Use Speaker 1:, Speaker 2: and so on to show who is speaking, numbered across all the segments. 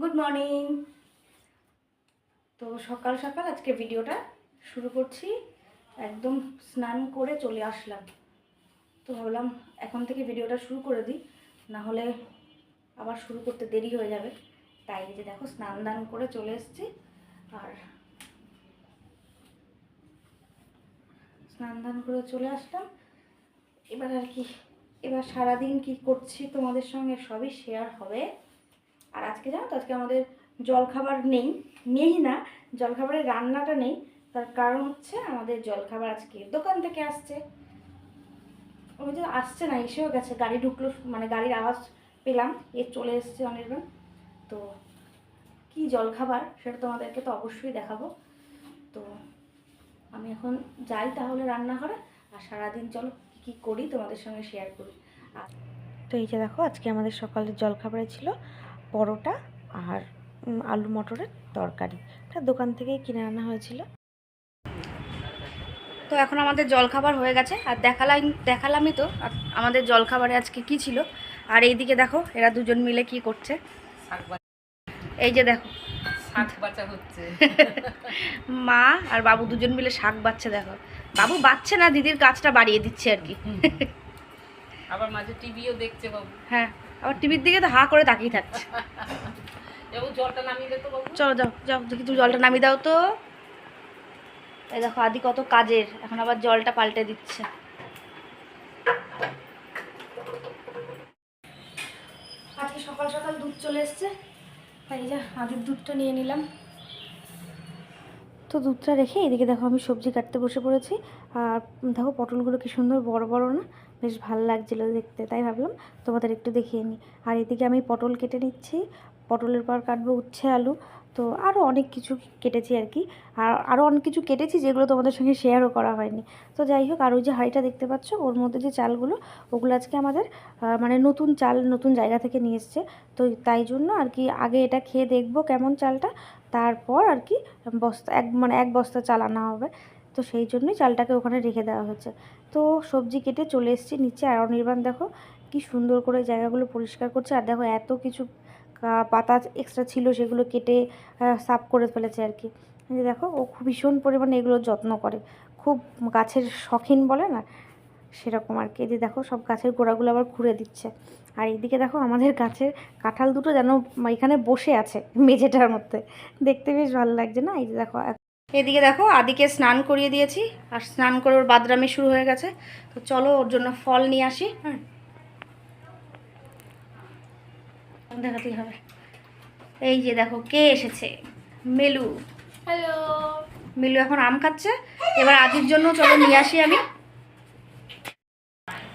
Speaker 1: Good morning তো সকাল সকাল আজকে ভিডিওটা শুরু করছি। একদম স্নান করে চলে আসলাম। তো ভাবলাম এখন থেকে ভিডিওটা শুরু করে দিই। না হলে আবার শুরু করতে দেরি হয়ে যাবে। তাই যে দেখো, স্নান দান করে চলে এসেছি। আর স্নান দান করে চলে আসলাম। এবার আর কি, এবার সারাদিন কি করছি তোমাদের সঙ্গে সবই শেয়ার হবে। আর আজকে জানো তো, আজকে আমাদের জলখাবার নেই নেই না, জলখাবারের রান্নাটা নেই, তার কারণ হচ্ছে আমাদের জলখাবার আজকে দোকান থেকে আসছে। ওই যে আসছে না, এসেও গেছে, গাড়ি ঢুকলো মানে গাড়ির আওয়াজ পেলাম, এ চলে এসছে অনির্বাণ। তো কি জলখাবার, সেটা তোমাদেরকে তো অবশ্যই দেখাবো। তো আমি এখন যাই তাহলে রান্না করে আর সারাদিন চলো কী কী করি তোমাদের সঙ্গে শেয়ার করি। আর তো এই যে দেখো, আজকে আমাদের সকালের জলখাবারে ছিল পরোটা আর আলু মটরের তরকারি। এটা দোকান থেকেই কিনে আনা হয়েছিল। তো এখন আমাদের জলখাবার হয়ে গেছে। আর দেখালাম দেখালামই তো আমাদের জলখাবারে আজকে কি ছিল। আর এইদিকে দেখো এরা দুজন মিলে কি করছে। এই যে দেখো।
Speaker 2: হচ্ছে।
Speaker 1: মা আর বাবু দুজন মিলে শাক বাচ্ছে দেখো। বাবু বাচ্ছে না দিদির গাছটা বাড়িয়ে দিচ্ছে আর কি।
Speaker 2: আবার মাঝে টিভিও দেখছে বাবু।
Speaker 1: হ্যাঁ আবার টিভির দিকে তো হা করে তাকিয়ে থাকছে।
Speaker 2: জলটা নামিয়ে দে তো বাবু।
Speaker 1: চলো যাও যাও দেখি তুমি জলটা নামিয়ে দাও তো। এই দেখো আদি কত কাজের এখন আবার জলটা পাল্টে দিচ্ছে। আজকে সকাল সকাল দুধ চলে এসছে তাই যা আদির দুধটা নিয়ে নিলাম। তো দুধটা রেখে এদিকে দেখো আমি সবজি কাটতে বসে পড়েছি। আর দেখো পটলগুলো কি সুন্দর বড় বড় না? বেশ ভালো লাগছিল দেখতে, তাই ভাবলাম তোমাদের একটু দেখিয়ে নিই। আর এদিকে আমি পটল কেটে নিচ্ছি, পটলের পর কাটবো উচ্ছে, আলু। তো আরও অনেক কিছু কেটেছি আর কি। আর আরও অনেক কিছু কেটেছি যেগুলো তোমাদের সঙ্গে শেয়ারও করা হয়নি। তো যাই হোক, আর ওই যে হাঁড়িটা দেখতে পাচ্ছ, ওর মধ্যে যে চালগুলো, ওগুলো আজকে আমাদের মানে নতুন চাল, নতুন জায়গা থেকে নিয়ে এসছে। তো তাই জন্য আর কি আগে এটা খেয়ে দেখব কেমন চালটা, তারপর আর কি বস্তা, এক মানে এক বস্তা চাল আনা হবে। তো সেই জন্যই চালটাকে ওখানে রেখে দেওয়া হচ্ছে। তো সবজি কেটে চলে এসেছি নিচে। আর অনির্বাণ, দেখো কি সুন্দর করে জায়গাগুলো পরিষ্কার করছে। আর দেখো এত কিছু পাতা এক্সট্রা ছিল সেগুলো কেটে সাফ করে ফেলেছে আর কি। যে দেখো, ও খুব ভীষণ পরিমাণে এগুলো যত্ন করে। খুব গাছের শখিন বলে না? সেরকম আর কি। দেখো, সব গাছের গোড়াগুলো আবার খুঁড়ে দিচ্ছে। আর এইদিকে দেখো আমাদের গাছের কাঁঠাল দুটো যেন, এখানে বসে আছে মেঝেটার মধ্যে। দেখতে বেশ ভালো লাগছে না? এই যে দেখো এদিকে দেখো আদিকে স্নান করিয়ে দিয়েছি আর স্নান করে ওর বাদরামি শুরু হয়ে গেছে। তো চলো ওর জন্য ফল নিয়ে আসি হ্যাঁ? দেখাতেই হবে। এই যে দেখো কে এসেছে? মেলু।
Speaker 3: হ্যালো
Speaker 1: মিলু এখন আম খাচ্ছে। এবার আদির জন্য চলো নিয়ে আসি আমি।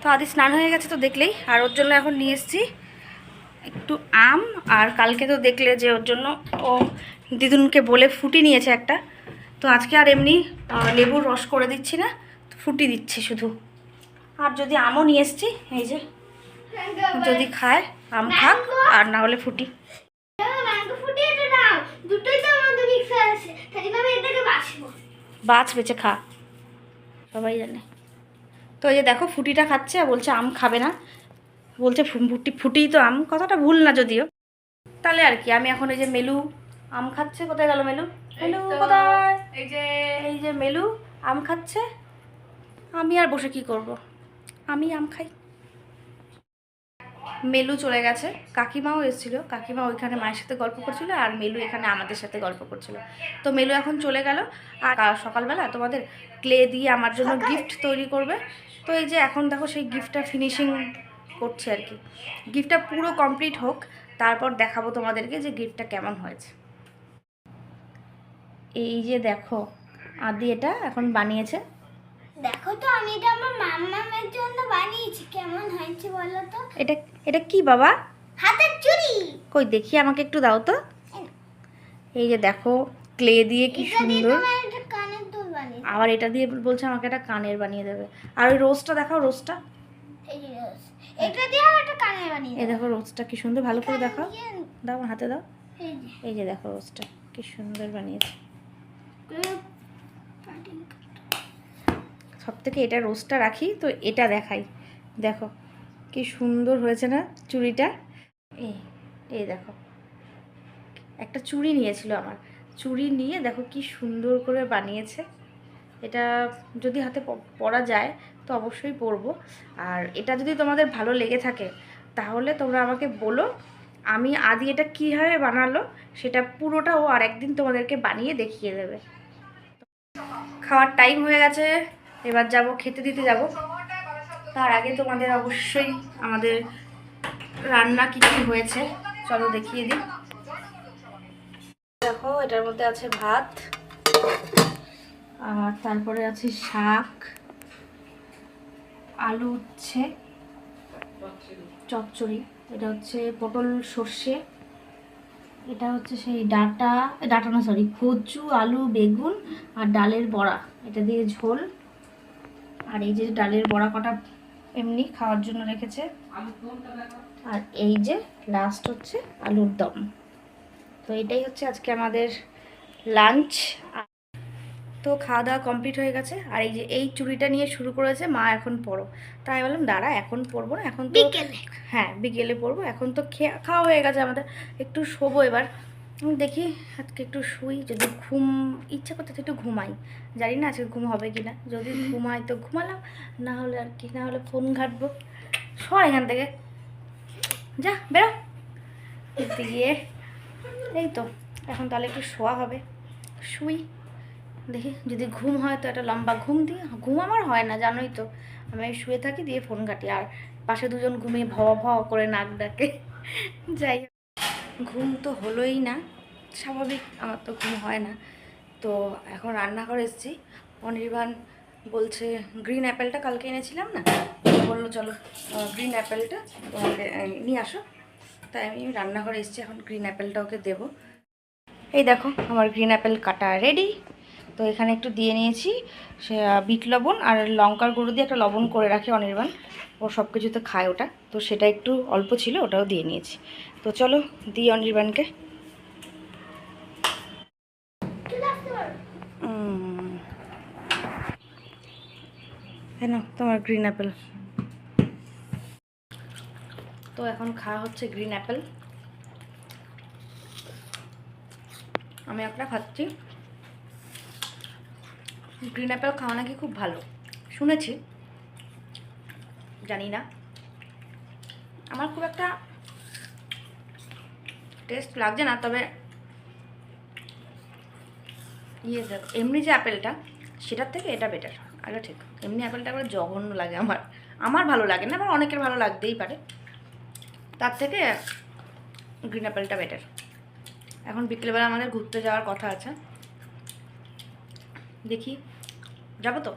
Speaker 1: তো আদি স্নান হয়ে গেছে তো দেখলেই আর ওর জন্য এখন নিয়ে এসেছি একটু আম। আর কালকে তো দেখলে যে ওর জন্য ও দিদুনকে বলে ফুটি নিয়েছে একটা। তো আজকে আর এমনি লেবুর রস করে দিচ্ছি না ফুটি দিচ্ছি শুধু। আর যদি আমও নিয়ে এসেছি এই যে যদি খায় আম খাক আর না হলে ফুটি।
Speaker 3: ফুটি
Speaker 1: বাছ বেঁচে খা। সবাই জানে। তো এই যে দেখো ফুটিটা খাচ্ছে আর বলছে আম খাবে না। বলছে ফু- ফুটি তো আম কথাটা ভুল না যদিও। তাহলে আর কি আমি এখন এই যে মেলু আম খাচ্ছে কোথায় গেল মেলু? মেলু
Speaker 2: এই
Speaker 1: কোথায়
Speaker 2: এই যে
Speaker 1: এই যে মেলু আম খাচ্ছে? আমি আর বসে কি করব? আমি আম খাই। মেলু চলে গেছে। কাকিমাও এসেছিল। কাকিমা ওইখানে মায়ের সাথে গল্প করছিল আর মেলু এখানে আমাদের সাথে গল্প করছিল। তো মেলু এখন চলে গেল। আর সকালবেলা তোমাদের ক্লে দিয়ে আমার জন্য গিফট তৈরি করবে। তো এই যে এখন দেখো সেই গিফটটা ফিনিশিং করছে আর কি। গিফটটা পুরো কমপ্লিট হোক তারপর দেখাবো তোমাদেরকে যে গিফটটা কেমন হয়েছে। এই যে দেখো আদি এটা এখন বানিয়েছে।
Speaker 3: দেখো তো আমি এটা আমার মাম্মামের জন্য বানিয়েছি। কেমন হয়েছে বলো তো?
Speaker 1: এটা এটা কি বাবা?
Speaker 3: হাতের চুড়ি।
Speaker 1: কই দেখি আমাকে একটু দাও তো। এই যে দেখো ক্লে দিয়ে কি সুন্দর। আবার এটা দিয়ে বলছে আমাকে একটা কানের বানিয়ে দেবে। আর ওই রোজটা দেখাও রোজটা।
Speaker 3: এই যে রোজ। এটা দিয়ে আমার একটা কানের বানিয়ে
Speaker 1: এই দেখো রোজটা কি সুন্দর ভালো করে দেখাও। দাও হাতে দাও।
Speaker 3: এই যে
Speaker 1: দেখো রোজটা কি সুন্দর বানিয়েছে। সব থেকে এটা রোজটা রাখি, তো এটা দেখাই। দেখো, কি সুন্দর হয়েছে না চুড়িটা? এই এই দেখো। একটা চুড়ি নিয়েছিল আমার। চুড়ি নিয়ে দেখো কি সুন্দর করে বানিয়েছে। এটা যদি হাতে পরা যায়, তো অবশ্যই পরবো। আর এটা যদি তোমাদের ভালো লেগে থাকে, তাহলে তোমরা আমাকে বলো, আমি আদি এটা কীভাবে বানালো, সেটা পুরোটা ও আর একদিন তোমাদেরকে বানিয়ে দেখিয়ে দেবে। খাওয়ার টাইম হয়ে গেছে। এবার যাব, খেতে দিতে যাব। তার আগে তোমাদের অবশ্যই আমাদের রান্না কী কী হয়েছে, চলো দেখিয়ে দিই। দেখো, এটার মধ্যে আছে ভাত, আর তারপরে আছে শাক, আলু উচ্ছে, চচ্চড়ি। এটা হচ্ছে পটল সর্ষে এটা হচ্ছে সেই ডাটা ডাটা না সরি কচু, আলু, বেগুন আর ডালের বড়া। এটা দিয়ে ঝোল। আর এই যে ডালের বড়া কটা এমনি খাওয়ার জন্য রেখেছে। আর এই যে লাস্ট হচ্ছে আলুর দম। তো এটাই হচ্ছে আজকে আমাদের লাঞ্চ তো খাওয়া দাওয়া কমপ্লিট হয়ে গেছে। আর এই যে এই চুড়িটা নিয়ে শুরু করেছে মা এখন পড়ো তাই বললাম দাঁড়া এখন পরবো না এখন তো হ্যাঁ বিকেলে পড়ব এখন তো খেয়ে খাওয়া হয়ে গেছে আমাদের। একটু শোবো এবার। দেখি আজকে একটু শুই যদি ঘুম ইচ্ছা করতে তো একটু ঘুমাই। জানি না আজকে ঘুম হবে কি না যদি ঘুমাই তো ঘুমালাম না হলে আর কি না হলে ফোন ঘাটবো। সর এখান থেকে। যা বেরো। দিয়ে এই তো এখন তাহলে একটু শোয়া হবে। শুই। দেখি, যদি ঘুম হয় তো একটা লম্বা ঘুম দিয়ে ঘুম আমার হয় না, জানোই তো। আমি শুয়ে থাকি দিয়ে ফোন ঘাটি, আর পাশে দুজন ঘুমিয়ে ভওয়া ভওয়া করে নাক ডাকে। যাই ঘুম তো হলোই না, স্বাভাবিক আমার তো ঘুম হয় না। তো এখন রান্নাঘরে এসেছি, অনির্বাণ বলছে গ্রিন অ্যাপেলটা কালকে এনেছিলাম না? বলল, চলো গ্রিন অ্যাপেলটা তোমাকে নিয়ে আসো। তাই আমি রান্নাঘরে এসেছি, এখন গ্রিন অ্যাপেলটা ওকে দেবো। এই দেখো, আমার গ্রিন অ্যাপেল কাটা রেডি তো এখানে একটু দিয়ে নিয়েছি, সে বিট লবণ আর লঙ্কার গুঁড়ো দিয়ে একটা লবণ করে রাখে অনির্বাণ। ও সব কিছুতে খায় ওটা। তো সেটা একটু অল্প ছিল, ওটাও দিয়ে নিয়েছি। তো চলো, দিই অনির্বাণকে। কেন তোমার গ্রিন অ্যাপেল তো এখন খাওয়া হচ্ছে গ্রিন অ্যাপেল আমি একটা খাচ্ছি। গ্রিন অ্যাপেল খাওয়া নাকি খুব ভালো। শুনেছি। জানি না। আমার খুব একটা টেস্ট লাগছে না, তবে ইয়ে দেখ, এমনি যে আপেলটা সেটার থেকে এটা বেটার আগে ঠিক, এমনি আপেলটা আবার জঘন্য লাগে আমার। আমার ভালো লাগে না, আবার অনেকের ভালো লাগতেই পারে। তার থেকে গ্রিন অ্যাপেলটা বেটার এখন বিকেলবেলা আমাদের ঘুরতে যাওয়ার কথা আছে। দেখি। যাব তো?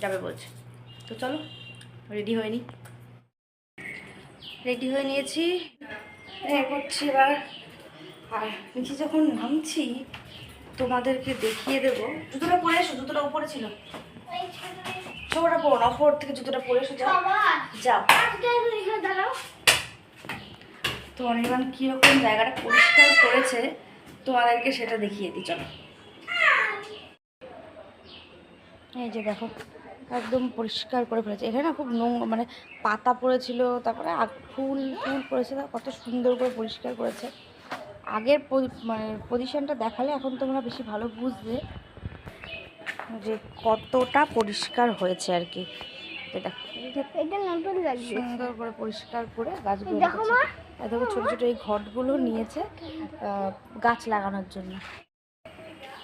Speaker 1: যাবে বলছে। তো চলো রেডি হয়ে নি। রেডি হয়ে নিয়েছি। করছি এবার। আর নিচে যখন নামছি, তোমাদেরকে দেখিয়ে দেবো। জুতোটা পরে এসো, জুতোটা উপরে ছিল। থেকে জুতোটা পরে এসো যাও। তো অনির্বাণ, কীরকম জায়গাটা পরিষ্কার করেছে, তোমাদেরকে সেটা দেখিয়ে দিই, চলো। এই যে দেখো একদম পরিষ্কার করে ফেলেছে। এখানে না খুব নোং মানে পাতা পড়েছিল তারপরে ফুল ফুল পড়েছিল কত সুন্দর করে পরিষ্কার করেছে। আগের মানে পজিশনটা দেখালে এখন তোমরা বেশি ভালো বুঝবে যে কতটা পরিষ্কার হয়েছে আর কি। সুন্দর করে পরিষ্কার করে গাছগুলো
Speaker 3: দেখো
Speaker 1: ছোটো ছোটো এই ঘটগুলো নিয়েছে গাছ লাগানোর জন্য।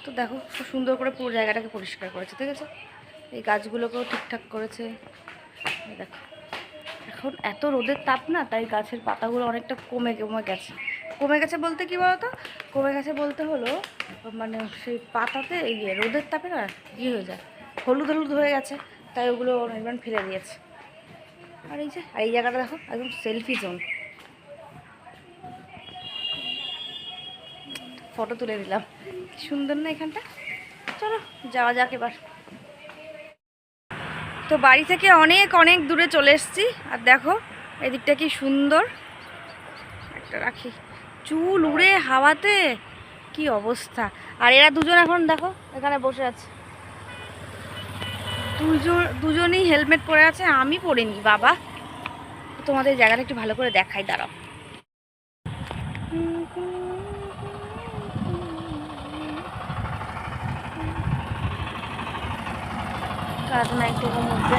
Speaker 1: তো দেখো, খুব সুন্দর করে পুরো জায়গাটাকে পরিষ্কার করেছে, ঠিক আছে? এই গাছগুলোকেও ঠিকঠাক করেছে। দেখো। এখন এত রোদের তাপ না, তাই গাছের পাতাগুলো অনেকটা কমে কমে গেছে। কমে গেছে বলতে কি বলতো? কমে গেছে বলতে হলো মানে সেই পাতাতে ইয়ে রোদের তাপে না ইয়ে হয়ে যায়। হলুদ হলুদ হয়ে গেছে, তাই ওগুলো অনির্বাণ ফেলে দিয়েছে। আর এই যে, আর এই জায়গাটা দেখো, একদম সেলফি জোন ফটো তুলে দিলাম সুন্দর না এখানটা? চলো, যাওয়া যাক এবার। তো বাড়ি থেকে অনেক অনেক দূরে চলে এসেছি। আর দেখো, এদিকটা কি সুন্দর। একটা রাখি। চুল উড়ে হাওয়াতে, কি অবস্থা। আর এরা দুজন এখন দেখো, এখানে বসে আছে। দুজন দুজনেই হেলমেট পরে আছে, আমি পরিনি, বাবা। তোমাদের জায়গাটা একটু ভালো করে দেখাই, দাঁড়াও। একটু মধ্যে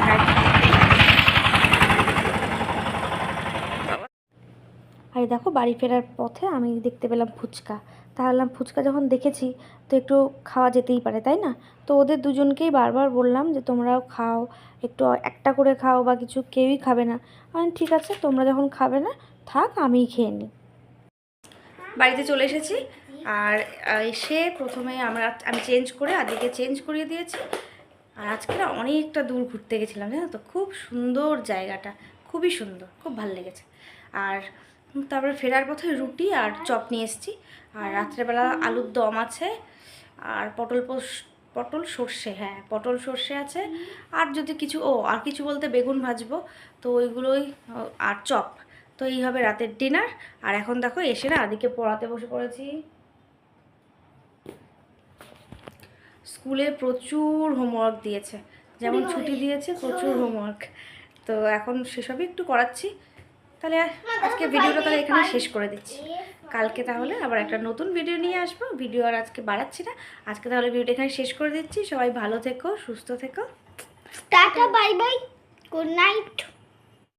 Speaker 1: আর দেখো বাড়ি ফেরার পথে আমি দেখতে পেলাম ফুচকা। তাহলে ফুচকা যখন দেখেছি তো একটু খাওয়া যেতেই পারে তাই না? তো ওদের দুজনকেই বারবার বললাম যে তোমরাও খাও একটু একটা করে খাও বা কিছু কেউই খাবে না। আমি ঠিক আছে তোমরা যখন খাবে না থাক আমিই খেয়ে নিই। বাড়িতে চলে এসেছি আর এসে প্রথমে আমরা আমি চেঞ্জ করে আদিকে চেঞ্জ করিয়ে দিয়েছি। আর আজকে না অনেকটা দূর ঘুরতে গেছিলাম, জানো তো? খুব সুন্দর জায়গাটা, খুবই সুন্দর, খুব ভালো লেগেছে। আর তারপরে ফেরার পথে রুটি আর চপ নিয়ে এসেছি। আর রাত্রেবেলা আলুর দম আছে, আর পটল পটল সর্ষে হ্যাঁ পটল সর্ষে আছে। আর যদি কিছু, ও, আর কিছু বলতে বেগুন ভাজবো, তো ওইগুলোই আর চপ। তো এই হবে রাতের ডিনার। আর এখন দেখো এসে না আদিকে পড়াতে বসে পড়েছি। স্কুলে প্রচুর হোমওয়ার্ক দিয়েছে। যেমন ছুটি দিয়েছে প্রচুর হোমওয়ার্ক তো এখন সেসবই একটু করাচ্ছি। তাহলে আজকে ভিডিওটা তাহলে এখানে শেষ করে দিচ্ছি। কালকে তাহলে আবার একটা নতুন ভিডিও নিয়ে আসব। ভিডিও আর আজকে বাড়াচ্ছি না। আজকে তাহলে ভিডিওটা এখানে শেষ করে দিচ্ছি। সবাই ভালো থেকো সুস্থ থেকো।
Speaker 3: Tata bye bye good night